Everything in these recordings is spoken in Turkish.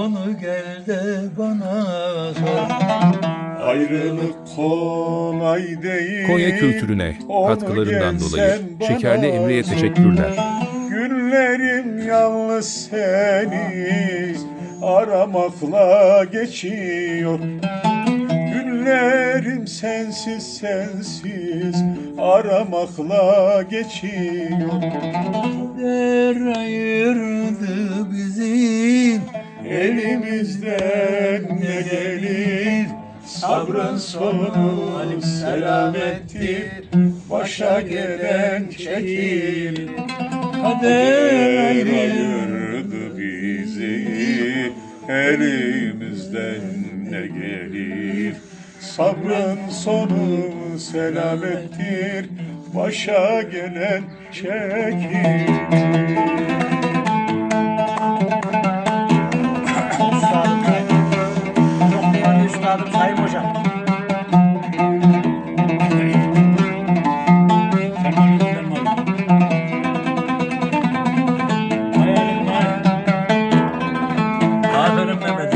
Onu gel de bana sor. Ayrılık kolay değil. Konya kültürüne katkılarından dolayı Şekerli Emre'ye teşekkürler. Günlerim yalnız seni aramakla geçiyor. Günlerim sensiz sensiz aramakla geçiyor. Elimizden ne gelir? Sabrın sonu selamettir. Başa gelen çekil. Kader ayırdı bizi. Elimizden ne gelir? Sabrın sonu selamettir. Başa gelen çekil Merhaba.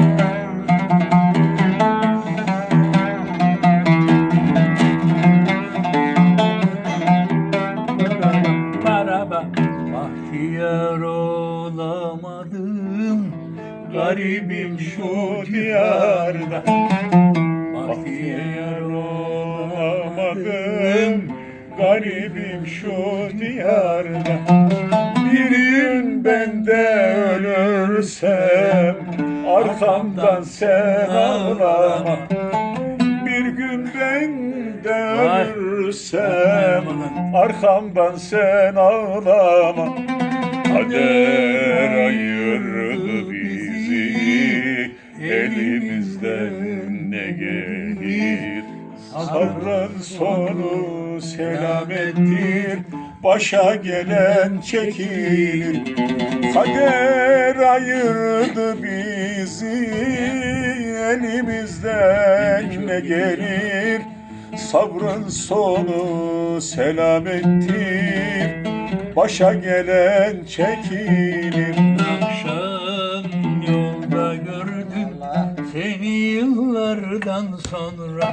Bahtiyar olamadım. Garibim şu diyarda Bahtiyar olamadım Garibim şu diyarda Bir gün ben de ölürsem Arkamdan sen ağlama Bir gün ben de ölürsem Arkamdan sen ağlama Kader ayırdı bizi Elimizden ne gelir? Sabrın sonu selamettir Başa gelen çekilir. Kader ayırdı bizi Elimizden ne gelir? Sabrın sonu selamettir Başa gelen çekilir. Akşam yolda gördüm seni yıllardan sonra